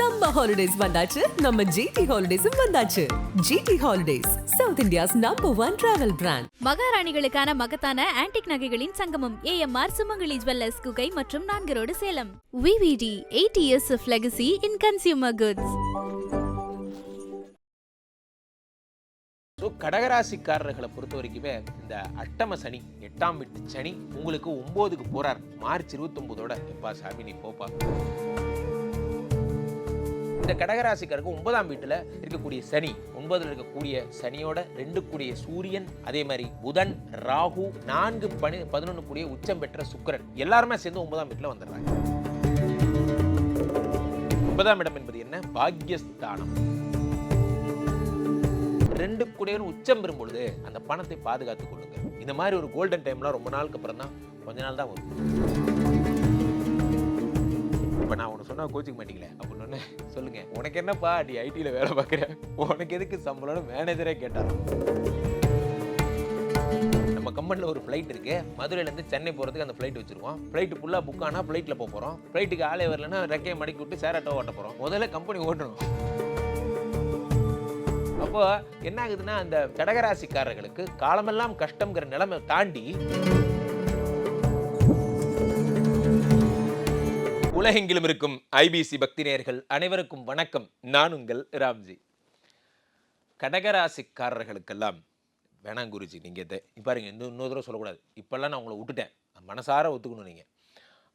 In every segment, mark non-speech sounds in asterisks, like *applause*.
Summer holidays வந்தாச்சு. நம்ம GT ஹாலிடேஸும் வந்தாச்சு. GT holidays South India's number one travel brand மகாராணிகளுக்கான மகத்தான ஆன்டிக் நகைகளின் சங்கமம் ஏஎம்ஆர் சுமங்கலி ஜுவல்லர்ஸ் குகை மற்றும் நான்கு road Salem VVD eight years of legacy in consumer goods so கடகராசிக்காரர்களை பொறுத்த வரைக்குமே இந்த அட்டம சனி எட்டாம் வீட்டு சனி உங்களுக்கு ஒம்போதுக்கு போறார். மார்ச் இருபத்தொம்போதோட எப்பா சாமி நீ போப்பா. இந்த கடகராசிக்காருக்கு ஒன்பதாம் வீட்டில் இருக்கக்கூடிய சனி ஒன்பதில் இருக்கக்கூடிய சனியோட ரெண்டு கூடிய சூரியன் அதே மாதிரி புதன் ராகு நான்கு பனி பதினொன்று கூடிய உச்சம் பெற்ற சுக்கரன். எல்லாருமே சேர்ந்து ஒன்பதாம் வீட்டில் வந்துடுறாங்க. ஒன்பதாம் இடம் என்பது என்ன? பாக்யஸ்தானம். ரெண்டு கூடையும் உச்சம் பெறும் பொழுது அந்த பணத்தை பாதுகாத்துக் கொள்ளுங்க. இந்த மாதிரி ஒரு கோல்டன் டைம்லாம் ரொம்ப நாளுக்கு அப்புறம் தான் கொஞ்ச நாள் தான் வரும். இப்போ நான் உனக்கு சொன்னா கோச்சிக்க மாட்டீங்களே அப்படின்னு ஒன்று சொல்லுங்க உனக்கு என்னப்பா நீ ஐடியில் வேலை பார்க்குற? உனக்கு எதுக்கு சம்பளம்னு மேனேஜரே கேட்டார் நம்ம கம்பெனியில் ஒரு ஃப்ளைட் இருக்கு. மதுரையிலேருந்து சென்னை போகிறதுக்கு அந்த ஃப்ளைட் வச்சிருக்கோம். ஃப்ளைட் ஃபுல்லாக புக் ஆனால் ஃப்ளைட்டில் போக போகிறோம் ஃப்ளைட்டுக்கு ஆளே வரலன்னா ரெக்கையை மடக்கி விட்டு சேரட்டோ ஓட்ட போகிறோம் முதல்ல கம்பெனி ஓட்டணும். அப்போ என்ன ஆகுதுன்னா அந்த கடகராசிக்காரர்களுக்கு காலமெல்லாம் கஷ்டங்கிற நிலைமை தாண்டி உலகெங்கிலும் இருக்கும் ஐபிசி பக்தி நேயர்கள் அனைவருக்கும் வணக்கம். நான் உங்கள் ராம்ஜி. கடகராசிக்காரர்களுக்கெல்லாம் வேணாம் குருஜி நீங்கள் இதை பாருங்க இன்னும் இன்னொரு தடவை சொல்லக்கூடாது. இப்போல்லாம் நான் உங்களை விட்டுட்டேன். நான் மனசார ஒத்துக்கணும் நீங்கள்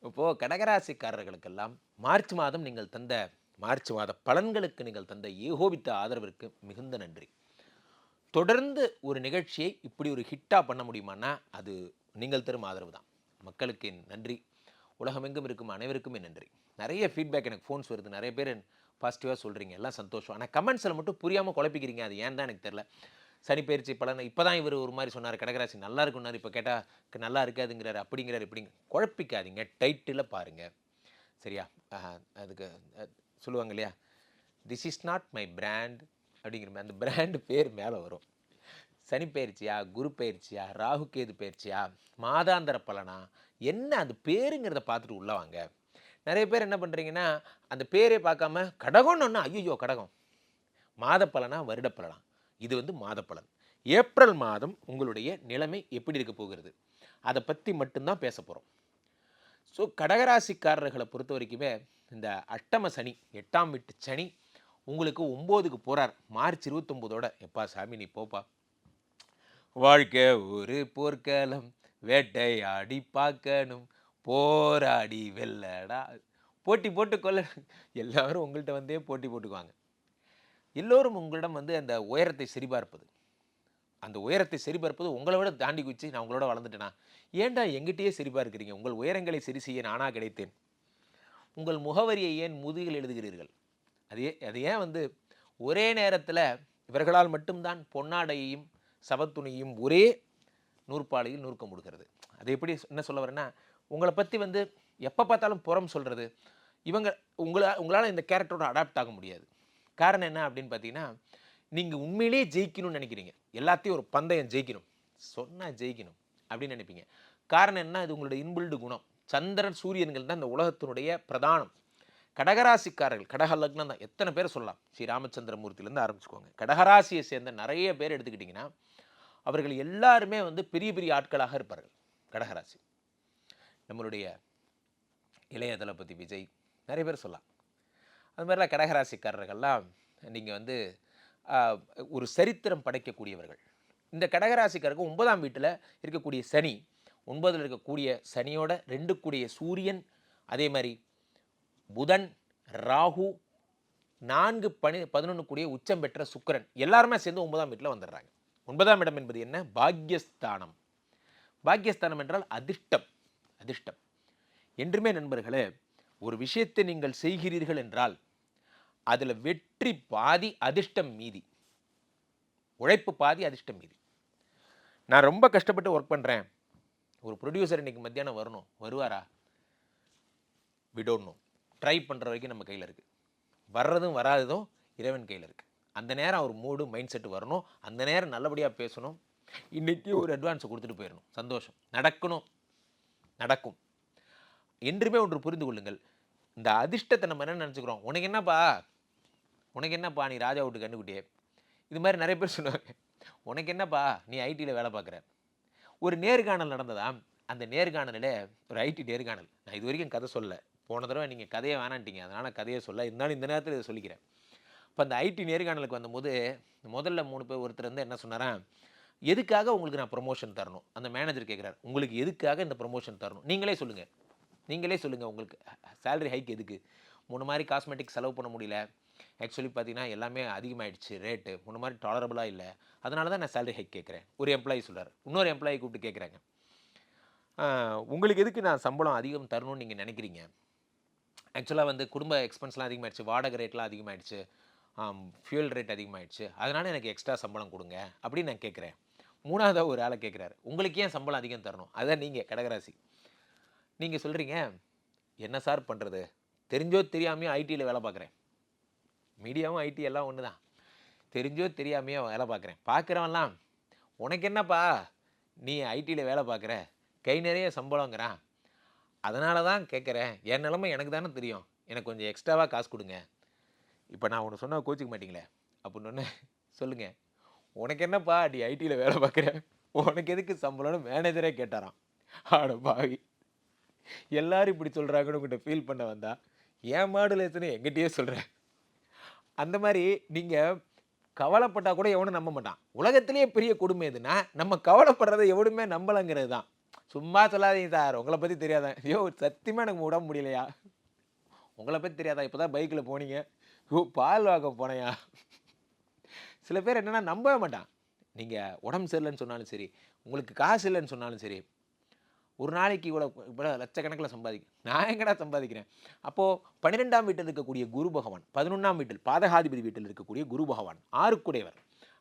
இப்போது கடகராசிக்காரர்களுக்கெல்லாம் மார்ச் மாதம் நீங்கள் தந்த மார்ச் மாத பலன்களுக்கு நீங்கள் தந்த ஏகோபித்த ஆதரவிற்கு மிகுந்த நன்றி. தொடர்ந்து ஒரு நிகழ்ச்சியை இப்படி ஒரு ஹிட்டாக பண்ண முடியுமானா அது நீங்கள் தரும் ஆதரவு தான். மக்களுக்கு என் நன்றி. உலகமெங்கும் இருக்கும் அனைவருக்குமே நன்றி. நிறைய ஃபீட்பேக் எனக்கு ஃபோன்ஸ் வருது. நிறைய பேர் பாசிட்டிவாக சொல்கிறீங்க எல்லாம் சந்தோஷம். ஆனால் கமெண்ட்ஸில் மட்டும் புரியாமல் குழப்பிக்கிறீங்க. அது ஏன் தான் எனக்கு தெரில சனிப்பயிற்சி பலன். இப்போ தான் இவர் ஒரு மாதிரி சொன்னார். கடகராசி நல்லா இருக்குன்னாரு இப்போ கேட்டால் நல்லா இருக்காதுங்கிறாரு. அப்படிங்கிறாரு. இப்படிங்க. குழப்பிக்காதீங்க. டைட்டில் பாருங்கள் சரியா? அதுக்கு சொல்லுவாங்க இல்லையா? This is not my brand அப்படிங்கிற மாதிரி. அந்த பிராண்டு பேர் மேலே வரும். சனி பயிற்சியா குரு பயிற்சியா ராகு கேது பயிற்சியா மாதாந்திர பலனா? என்ன அது பேருங்கிறத பார்த்துட்டு உள்ள வாங்க. நிறைய பேர் என்ன பண்ணுறீங்கன்னா அந்த பேரே பார்க்காம கடகம்னு ஒன்று ஐயோ கடகம். மாத பலனா வருட பலனா? இது வந்து மாத பலன். ஏப்ரல் மாதம் உங்களுடைய நிலைமை எப்படி இருக்க போகிறது? அதை பற்றி மட்டும்தான் பேச போகிறோம் ஸோ கடகராசிக்காரர்களை பொறுத்த வரைக்குமே இந்த அட்டம சனி எட்டாம் வீட்டு சனி உங்களுக்கு ஒம்போதுக்கு போகிறார் மார்ச் இருபத்தொம்போதோட எப்பா சாமி நீ போப்பா. வாழ்க்கை ஒரு போர்க்களம். வேட்டையாடி பார்க்கணும். போராடி வெல்லடா. போட்டி போட்டு கொள்ள *laughs* எல்லாரும் உங்கள்கிட்ட வந்தே போட்டி போட்டுக்குவாங்க. எல்லோரும் உங்களிடம் வந்து அந்த உயரத்தை சரிபார்ப்பது. அந்த உயரத்தை சரிபார்ப்பது உங்களை விட தாண்டி குச்சி நான் உங்களோட வளர்ந்துட்டேனா? ஏன்டா எங்கிட்டயே சரிபார்க்கிறீங்க? உங்கள் உயரங்களை சரி செய்ய நானா கிடைத்தேன். உங்கள் முகவரியை ஏன் முதுகில் எழுதுகிறீர்கள்? அது அது ஏன் வந்து ஒரே நேரத்தில் இவர்களால் மட்டும்தான் பொன்னாடையையும் சவத்துணியும் ஒரே நூற்பாலையில் நூற்க கொடுக்கறது அது எப்படி என்ன சொல்ல வரேன்னா உங்களை பற்றி வந்து எப்போ பார்த்தாலும் புறம் சொல்கிறது இவங்க உங்களா உங்களால் இந்த கேரக்டரோட அடாப்ட் ஆக முடியாது. காரணம் என்ன அப்படின்னு பார்த்தீங்கன்னா நீங்கள் உண்மையிலேயே ஜெயிக்கணும்னு நினைக்கிறீங்க. எல்லாத்தையும் ஒரு பந்தயம் ஜெயிக்கணும். சொன்னால் ஜெயிக்கணும் அப்படின்னு நினைப்பீங்க. காரணம் என்ன? இது உங்களோட இன்பில்டு குணம். சந்திரன் சூரியன்கள் தான் இந்த உலகத்தினுடைய பிரதானம். கடகராசிக்காரர்கள் கடக லக்னம் தான். எத்தனை பேர் சொல்லலாம்? ஸ்ரீ ராமச்சந்திரமூர்த்தியிலேருந்து ஆரம்பிச்சுக்கோங்க. கடகராசியை சேர்ந்த நிறைய பேர் எடுத்துக்கிட்டிங்கன்னா அவர்கள் எல்லாருமே வந்து பெரிய பெரிய ஆட்களாக இருப்பார்கள். கடகராசி. நம்மளுடைய இளைய தளபதி விஜய் நிறைய பேர் சொல்லலாம். அது மாதிரிலாம் கடகராசிக்காரர்கள்லாம் நீங்கள் வந்து ஒரு சரித்திரம் படைக்கக்கூடியவர்கள். இந்த கடகராசிக்காரருக்கு ஒன்பதாம் வீட்டில் இருக்கக்கூடிய சனி ஒன்பதில் இருக்கக்கூடிய சனியோட ரெண்டு கூடிய சூரியன் அதே மாதிரி புதன் ராகு நான்கு பனி பதினொன்று கூடிய உச்சம் பெற்ற சுக்கரன் எல்லாருமே சேர்ந்து ஒன்பதாம் வீட்டில் வந்துடுறாங்க. ஒன்பதாம் இடம் என்பது என்ன? பாக்யஸ்தானம். பாக்யஸ்தானம் என்றால் அதிர்ஷ்டம். அதிர்ஷ்டம். என்றுமே நண்பர்களே ஒரு விஷயத்தை நீங்கள் செய்கிறீர்கள் என்றால் அதில் வெற்றி பாதி அதிர்ஷ்டம் மீதி. உழைப்பு பாதி அதிர்ஷ்டம் மீதி. நான் ரொம்ப கஷ்டப்பட்டு ஒர்க் பண்ணுறேன் ஒரு ப்ரொடியூசர் இன்னைக்கு மத்தியானம் வரணும். வருவாரா? விடோன்னும் ட்ரை பண்ணுற வரைக்கும் நம்ம கையில் இருக்குது வர்றதும் வராததும் இறைவன் கையில் இருக்குது அந்த நேரம் அவர் மூடு மைண்ட் செட் வரணும். அந்த நேரம் நல்லபடியாக பேசணும். இன்றைக்கி ஒரு அட்வான்ஸை கொடுத்துட்டு போயிடணும் சந்தோஷம். நடக்கணும். நடக்கும். என்றுமே ஒன்று புரிந்து கொள்ளுங்கள். இந்த அதிர்ஷ்டத்தை நம்ம என்ன நினச்சிக்கிறோம்? உனக்கு என்னப்பா? உனக்கு என்னப்பா? நீ ராஜா விட்டு கண்டுக்குட்டியே இது மாதிரி நிறைய பேர் சொல்லுவாங்க. உனக்கு என்னப்பா? நீ ஐடியில் வேலை பார்க்குற. ஒரு நேர்காணல் நடந்ததா அந்த நேர்காணலில் ஒரு ஐடி நேர்காணல். நான் இது வரைக்கும் கதை சொல்ல போன தடவை நீங்கள் கதையை வேணான்ட்டீங்க. அதனால் கதையை சொல்ல. இருந்தாலும் இந்த நேரத்தில் இதை சொல்லிக்கிறேன். இப்போ அந்த ஐடி நேர்காணலுக்கு வந்தபோது முதல்ல மூணு பேர் ஒருத்தர் வந்து என்ன சொன்னாரன் எதுக்காக உங்களுக்கு நான் ப்ரொமோஷன் தரணும்? அந்த மேனேஜர் கேட்குறாரு உங்களுக்கு எதுக்காக இந்த ப்ரொமோஷன் தரணும்? நீங்களே சொல்லுங்கள் நீங்களே சொல்லுங்கள் உங்களுக்கு. சேலரி ஹைக் எதுக்கு? முன்ன மாதிரி காஸ்மெட்டிக் செலவு பண்ண முடியல. ஆக்சுவலி பார்த்தீங்கன்னா எல்லாமே அதிகமாகிடுச்சு ரேட்டு முன்ன மாதிரி டாலரபுளாக இல்லை. அதனால தான் நான் சேலரி ஹைக் கேட்குறேன் ஒரு எம்ப்ளாயி சொல்கிறார் இன்னொரு எம்ப்ளாயி கூப்பிட்டு கேட்குறாங்க உங்களுக்கு எதுக்கு நான் சம்பளம் அதிகம் தரணும்னு நீங்கள் நினைக்கிறீங்க? ஆக்சுவலாக வந்து குடும்ப எக்ஸ்பென்ஸ்லாம் அதிகமாகிடுச்சு வாடகை ரேட்லாம் அதிகமாகிடுச்சு ஃபியூல் ரேட் அதிகமாகிடுச்சு அதனால் எனக்கு எக்ஸ்ட்ரா சம்பளம் கொடுங்க அப்படின்னு நான் கேட்குறேன். மூணாவதாக ஒரு ஆளை கேட்குறாரு. உங்களுக்கு ஏன் சம்பளம் அதிகம் தரணும்? அதுதான் நீங்கள் கடகராசி. நீங்கள் சொல்கிறீங்க என்ன சார் பண்ணுறது தெரிஞ்சோ தெரியாமையோ ஐடியில் வேலை பார்க்குறேன். மீடியாவும் ஐடி எல்லாம் ஒன்று தான். தெரிஞ்சோ தெரியாமையோ வேலை பார்க்குறேன். பார்க்குறவன்லாம் உனக்கு என்னப்பா? நீ ஐடியில் வேலை பார்க்குற. கை நிறைய சம்பளங்கிறான் அதனால தான் கேட்குறேன். என் நிலமை எனக்கு தானே தெரியும். எனக்கு கொஞ்சம் எக்ஸ்ட்ராவாக காசு கொடுங்க. இப்போ நான் ஒன்று சொன்னால் கோச்சிக்க மாட்டீங்களே? அப்படின்னு ஒன்று சொல்லுங்கள் உனக்கு என்னப்பா நீ ஐடியில் வேலை பார்க்குற? உனக்கு எதுக்கு சம்பளம்னு மேனேஜரே கேட்டாராம். ஆட பாவி. எல்லாரும் இப்படி சொல்கிறாங்கன்னு உங்கள்கிட்ட ஃபீல் பண்ண வந்தா ஏன் மாடுலேஷனு எங்கிட்டயே சொல்கிறேன் அந்த மாதிரி நீங்கள் கவலைப்பட்டால் கூட எவனும் நம்ப மாட்டான். உலகத்திலேயே பெரிய கொடுமை எதுனா நம்ம கவலைப்படுறதை எவனுமே நம்பலைங்கிறது தான். சும்மா சொல்லாதீங்க சார் உங்களை பற்றி தெரியாதா? ஐயோ சத்தியமாக எனக்கு உடம்பு முடியலையா? உங்களை பற்றி தெரியாதா? இப்போ தான் பைக்கில் போனீங்க. ஓ பால் வாங்க போனையா? சில பேர் என்னென்னா நம்பவே மாட்டான். நீங்கள் உடம்பு சரியில்லைன்னு சொன்னாலும் சரி உங்களுக்கு காசு இல்லைன்னு சொன்னாலும் சரி ஒரு நாளைக்கு இவ்வளோ இவ்வளோ லட்சக்கணக்கில் சம்பாதிக்க நான் எங்கடா சம்பாதிக்கிறேன்? அப்போது பன்னிரெண்டாம் வீட்டில் இருக்கக்கூடிய குரு பகவான் பதினொன்றாம் வீட்டில் பாதகாதிபதி வீட்டில் இருக்கக்கூடிய குரு பகவான் ஆறுக்குடையவர்.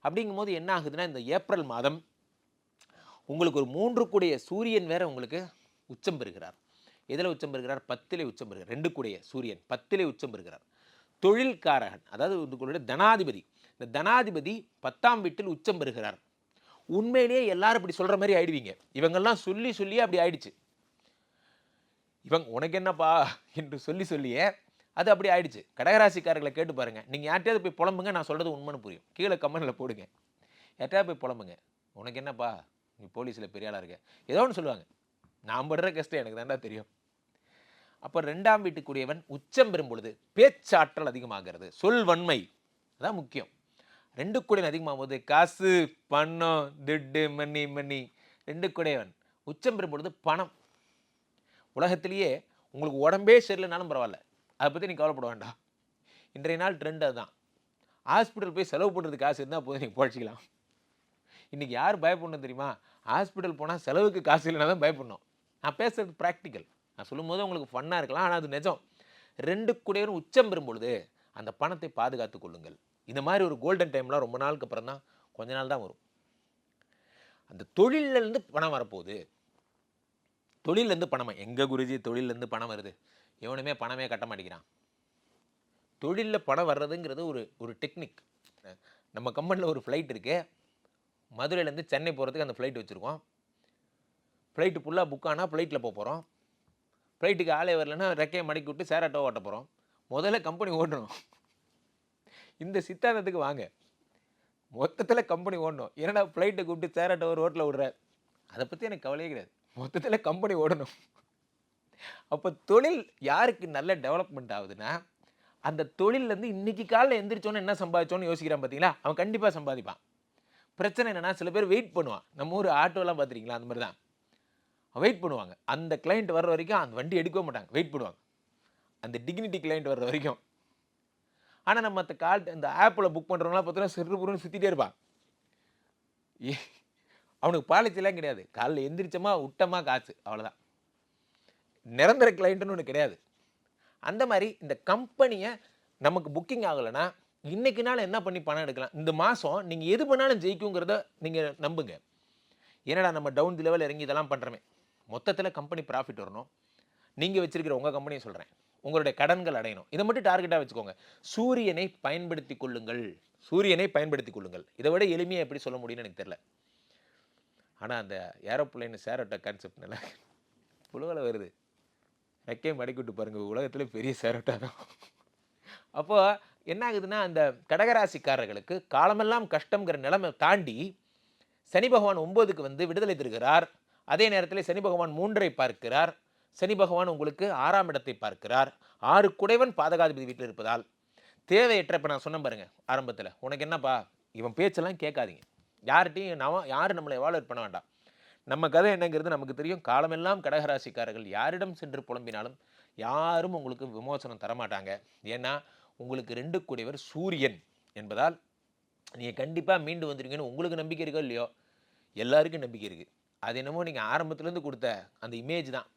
அப்படிங்கும்போது என்ன ஆகுதுன்னா இந்த ஏப்ரல் மாதம் உங்களுக்கு ஒரு மூன்று கூடிய சூரியன் வேற உங்களுக்கு உச்சம் பெறுகிறார். எதில் உச்சம் பெறுகிறார்? பத்திலே உச்சம் பெறுகிறார். ரெண்டு கூடிய சூரியன் பத்திலே உச்சம் பெறுகிறார். தொழில்காரகன் அதாவது உங்களுடைய தனாதிபதி. இந்த தனாதிபதி பத்தாம் வீட்டில் உச்சம் பெறுகிறார். உண்மையிலேயே எல்லாரும் இப்படி சொல்கிற மாதிரி ஆயிடுவீங்க. இவங்கெல்லாம் சொல்லி சொல்லியே அப்படி ஆயிடுச்சு. இவங்க உனக்கு என்னப்பா என்று சொல்லி சொல்லியே அது அப்படி ஆயிடுச்சு. கடகராசிக்காரர்களை கேட்டு பாருங்க. நீங்கள் யார்ட்டையாவது போய் புலம்புங்க நான் சொல்கிறது உண்மைன்னு புரியும். கீழே கமெண்டில் போடுங்க. யார்ட்டையாவது போய் புலம்புங்க. உனக்கு என்னப்பா? நீ போலீஸில் பெரிய ஆளாக இருக்க? ஏதோ ஒன்று சொல்லுவாங்க. நான் படுற கஷ்டம் எனக்கு தாண்டா தெரியும். அப்போ ரெண்டாம் வீட்டுக்குரியவன் உச்சம் பெறும் பொழுது பேச்சாற்றல் அதிகமாகிறது. சொல் வன்மை. அதான் முக்கியம். ரெண்டு கூடையன் அதிகமாகும் போது காசு பணம் திட்டு மணி மணி. ரெண்டு கூடையவன் உச்சம் பெறும் பொழுது பணம். உலகத்திலேயே உங்களுக்கு உடம்பே சரியில்லைனாலும் பரவாயில்ல. அதை பற்றி நீ கவலைப்பட வேண்டாம். இன்றைய நாள் ட்ரெண்ட் அதுதான். ஹாஸ்பிட்டல் போய் செலவு பண்ணுறது காசு இருந்தால் போதும் நீங்கள் பழச்சிக்கலாம். இன்றைக்கி யார் பயப்படணும் தெரியுமா? ஹாஸ்பிட்டல் போனால் செலவுக்கு காசு இல்லைனா தான் பயப்படணும். நான் பேசுகிறது ப்ராக்டிக்கல் நான் சொல்லும்போது உங்களுக்கு ஃபன்னாக இருக்கலாம் ஆனால் அது நிஜம். ரெண்டு கூடையரும் உச்சம் பெறும் பொழுது அந்த பணத்தை பாதுகாத்து கொள்ளுங்கள். இந்த மாதிரி ஒரு கோல்டன் டைம்லாம் ரொம்ப நாளுக்கு அப்புறம் தான் கொஞ்ச நாள் தான் வரும். அந்த தொழிலேருந்து பணம் வரப்போகுது. தொழிலேருந்து பணம் எங்கே குருஜி தொழிலேருந்து பணம் வருது? எவனுமே பணமே கட்ட மாட்டேங்கிறான். தொழிலில் பணம் வர்றதுங்கிறது ஒரு ஒரு டெக்னிக் நம்ம கம்பெனியில் ஒரு ஃப்ளைட் இருக்குது மதுரையிலேருந்து சென்னை போகிறதுக்கு அந்த ஃப்ளைட் வச்சுருக்கோம். ஃப்ளைட்டு ஃபுல்லாக புக் ஆனால் ஃப்ளைட்டில் போக போகிறோம் ஃப்ளைட்டுக்கு ஆளே வரலன்னா ரெக்கையை மடக்கி விட்டு சேராட்டோ ஓட்ட போகிறோம் முதல்ல கம்பெனி ஓடணும் இந்த சித்தாந்தத்துக்கு வாங்க. மொத்தத்தில் கம்பெனி ஓடணும். என்னடா ஃப்ளைட்டை கூப்பிட்டு சேராட்டோ ஒரு ரோட்டில் விடுற அதை பற்றி எனக்கு கவலையே கிடையாது. மொத்தத்தில் கம்பெனி ஓடணும். அப்போ தொழில் யாருக்கு நல்ல டெவலப்மெண்ட் ஆகுதுன்னா அந்த தொழிலேருந்து இன்னைக்கு காலையில் எந்திரிச்சோன்னு என்ன சம்பாதிச்சோன்னு யோசிக்கிறான் பார்த்தீங்களா அவன் கண்டிப்பாக சம்பாதிப்பான். பிரச்சனை என்னென்னா சில பேர் வெயிட் பண்ணுவான். நம்ம ஊர் ஆட்டோலாம் பார்த்துருக்கீங்களா அந்த மாதிரி தான் வெயிட் பண்ணுவாங்க. அந்த கிளைண்ட் வர்ற வரைக்கும் அந்த வண்டி எடுக்கவே மாட்டாங்க. வெயிட் பண்ணுவாங்க. அந்த டிக்னிட்டி கிளைண்ட் வர்ற வரைக்கும். ஆனால் நம்ம மற்ற கால் இந்த ஆப்பில் புக் பண்ணுறவங்களாம் பார்த்தோன்னா சிறுபுறுன்னு சுற்றிட்டே இருப்பான் ஏ, அவனுக்கு பாலிச்சிலாம் கிடையாது. காலைல எந்திரிச்சோமா விட்டமா காசு. அவ்வளோதான் நிரந்தர கிளைண்ட்டுன்னு ஒன்று கிடையாது. அந்த மாதிரி இந்த கம்பெனியை நமக்கு புக்கிங் ஆகலைன்னா இன்னைக்கு நாள் என்ன பண்ணி பணம் எடுக்கலாம்? இந்த மாதம் நீங்கள் எது பண்ணாலும் ஜெயிக்குங்கிறத நீங்கள் நம்புங்க. என்னடா நம்ம டவுன் தி லெவல் இறங்கி இதெல்லாம் பண்ணுறோமே மொத்தத்தில் கம்பெனி ப்ராஃபிட் வரணும். நீங்கள் வச்சிருக்கிற உங்கள் கம்பெனியை சொல்கிறேன் உங்களுடைய கடன்கள் அடையணும். இதை மட்டும் டார்கெட்டாக வச்சுக்கோங்க. சூரியனை பயன்படுத்தி கொள்ளுங்கள். சூரியனை பயன்படுத்தி கொள்ளுங்கள். இதை விட எளிமையாக எப்படி சொல்ல முடியும்னு எனக்கு தெரில ஆனால் அந்த ஏரோப்ளேன் சேரோட்ட கான்செப்ட் நல்லா உலகில் வருது. ரெக்கையை மடக்கி பாருங்கள் உலகத்தில் பெரிய சேரோட்டா தான். அப்போது என்ன ஆகுதுன்னா அந்த கடகராசிக்காரர்களுக்கு காலமெல்லாம் கஷ்டங்கிற நிலைமை தாண்டி சனி பகவான் ஒம்போதுக்கு வந்து விடுதலை தருகிறார். அதே நேரத்தில் சனி பகவான் மூன்றை பார்க்கிறார். சனி பகவான் உங்களுக்கு ஆறாம் இடத்தை பார்க்கிறார். ஆறு குடைவன் பாதகாதிபதி வீட்டில் இருப்பதால் தேவையற்ற இப்போ நான் சொன்னேன் பாருங்க ஆரம்பத்தில் உனக்கு என்னப்பா இவன் பேச்செல்லாம் கேட்காதீங்க. யார்கிட்டையும் நான் யாரும் நம்மளை எவாலுவேட் பண்ண வேண்டாம். நம்ம கதை என்னங்கிறது நமக்கு தெரியும். காலமெல்லாம் கடகராசிக்காரர்கள் யாரிடம் சென்று புலம்பினாலும் யாரும் உங்களுக்கு விமோசனம் தரமாட்டாங்க. ஏன்னா உங்களுக்கு ரெண்டு கூடியவர் சூரியன் என்பதால் நீங்கள் கண்டிப்பாக மீண்டு வந்துருங்கன்னு உங்களுக்கு நம்பிக்கை இருக்கோ இல்லையோ? எல்லாருக்கும் நம்பிக்கை இருக்குது அது என்னமோ நீங்கள் ஆரம்பத்துலேருந்து கொடுத்த அந்த இமேஜ் தான்.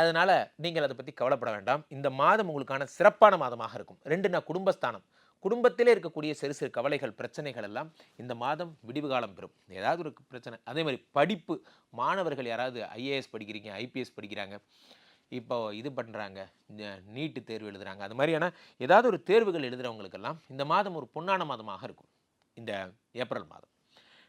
அதனால் நீங்கள் அதை பற்றி கவலைப்பட வேண்டாம். இந்த மாதம் உங்களுக்கான சிறப்பான மாதமாக இருக்கும். ரெண்டு நான் குடும்பஸ்தானம். குடும்பத்திலே இருக்கக்கூடிய சிறு சிறு கவலைகள் பிரச்சனைகள் எல்லாம் இந்த மாதம் விடிவு காலம் பெறும். ஏதாவது ஒரு பிரச்சனை. அதே மாதிரி படிப்பு. மாணவர்கள் யாராவது ஐஏஎஸ் படிக்கிறீங்க ஐபிஎஸ் படிக்கிறாங்க. இப்போ இது பண்ணுறாங்க நீட்டு தேர்வு எழுதுகிறாங்க அது மாதிரியான ஏதாவது ஒரு தேர்வுகள் எழுதுகிறவங்களுக்கெல்லாம் இந்த மாதம் ஒரு பொன்னான மாதமாக இருக்கும். இந்த ஏப்ரல் மாதம்.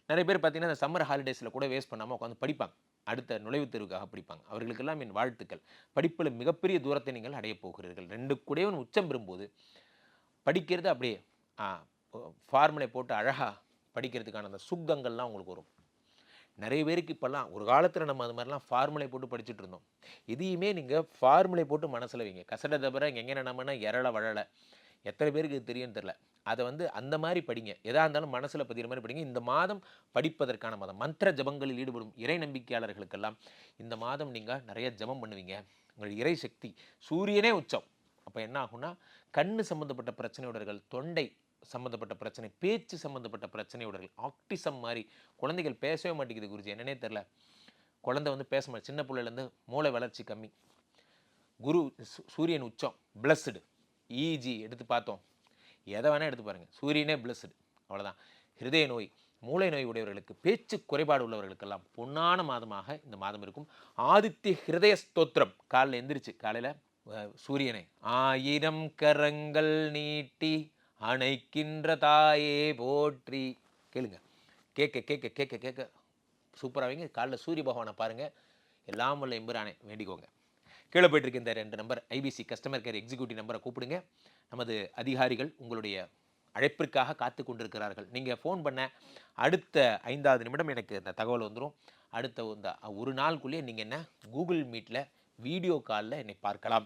நிறைய பேர் பார்த்தீங்கன்னா இந்த சம்மர் ஹாலிடேஸில் கூட வேஸ்ட் பண்ணாமல் உட்காந்து படிப்பாங்க. அடுத்த நுழைவுத் தேர்வுக்காக படிப்பாங்க. அவர்களுக்கெல்லாம் என் வாழ்த்துக்கள். படிப்பில் மிகப்பெரிய தூரத்தை நீங்கள் அடையப் போகிறீர்கள். ரெண்டு கூடவன் உச்சம் பெறும்போது படிக்கிறது அப்படியே ஃபார்முலை போட்டு அழகாக படிக்கிறதுக்கான அந்த சுத்தங்கள்லாம் உங்களுக்கு வரும். நிறைய பேருக்கு இப்போல்லாம் ஒரு காலத்தில் நம்ம அது மாதிரிலாம் ஃபார்முலை போட்டு படிச்சுட்டு இருந்தோம். இதையுமே நீங்கள் ஃபார்முலை போட்டு மனசில் வைங்க. கசட தவிர எங்கே நம்மனா எரள வழலை எத்தனை பேருக்கு இது தெரியும்னு தெரில அதை வந்து அந்த மாதிரி படிங்க. எதாக இருந்தாலும் மனசில் பதிகிற மாதிரி படிங்க. இந்த மாதம் படிப்பதற்கான மாதம். மந்திர ஜபங்களில் ஈடுபடும் இறை நம்பிக்கையாளர்களுக்கெல்லாம் இந்த மாதம் நீங்கள் நிறைய ஜபம் பண்ணுவீங்க. உங்கள் இறை சக்தி சூரியனே உச்சம். அப்போ என்ன ஆகும்னா கண் சம்மந்தப்பட்ட பிரச்சனையுடர்கள் தொண்டை சம்மந்தப்பட்ட பிரச்சனை பேச்சு சம்மந்தப்பட்ட பிரச்சனையுடர்கள் ஆக்டிசம் மாதிரி குழந்தைகள் பேசவே மாட்டேங்குது குருஜி. என்னன்னே தெரில குழந்தை வந்து பேச மாட்டேன் சின்ன பிள்ளைலேருந்து மூளை வளர்ச்சி கம்மி. குரு சூரியன் உச்சம். பிளஸ்டு இஜி எடுத்து பார்த்தோம். எதை வேணால் எடுத்து பாருங்கள் சூரியனே பிளஸ்டு அவ்வளோதான் ஹிருதய நோய் மூளை நோய் உடையவர்களுக்கு பேச்சு குறைபாடு உள்ளவர்களுக்கெல்லாம் பொன்னான மாதமாக இந்த மாதம் இருக்கும். ஆதித்ய ஹிருதய ஸ்தோத்திரம். காலைல எந்திரிச்சு காலையில் சூரியனை ஆயிரம் கரங்கள் நீட்டி அணைக்கின்ற தாயே போற்றி கேளுங்க. கேட்க கேட்க கேட்க கேட்க சூப்பராக வைங்க. காலைல சூரிய பகவானை பாருங்கள் எல்லாம் வல்ல எம்புரானே வேண்டிக்கோங்க. கீழே போயிட்டு இந்த ரெண்டு number IBC customer care executive நம்பரை கூப்பிடுங்க. நமது அதிகாரிகள் உங்களுடைய அழைப்பிற்காக காத்து கொண்டிருக்கிறார்கள். நீங்கள் ஃபோன் பண்ண அடுத்த ஐந்தாவது நிமிடம் எனக்கு இந்த தகவல் வந்துடும் அடுத்த இந்த ஒரு நாளுக்குள்ளேயே நீங்கள் என்ன கூகுள் மீட்டில் வீடியோ காலில் என்னை பார்க்கலாம்.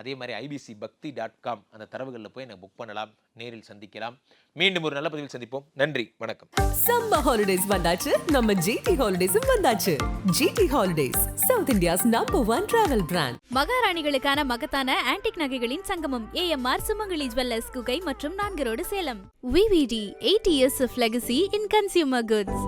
அதே மாதிரி ஐபிசி பக்தி டாட் காம் அந்த தரவுகளில் போய் எனக்கு புக் பண்ணலாம் நேரில் சந்திக்கலாம். மீண்டும் ஒரு நல்ல பதிவில் சந்திப்போம். நன்றி வணக்கம். சம்மர் ஹாலிடேஸ் வந்தாச்சு. நம்ம ஜிடி ஹாலிடேஸும் வந்தாச்சு. GT holidays South India's number one travel brand மகாராணிகளுக்கான மகத்தான ஆன்டிக் நகைகளின் சங்கமம் ஏஎம்ஆர் சுமங்கலி ஜுவல்லர்ஸ் குகை மற்றும் நான்கு road Salem VVD eight years of legacy in consumer goods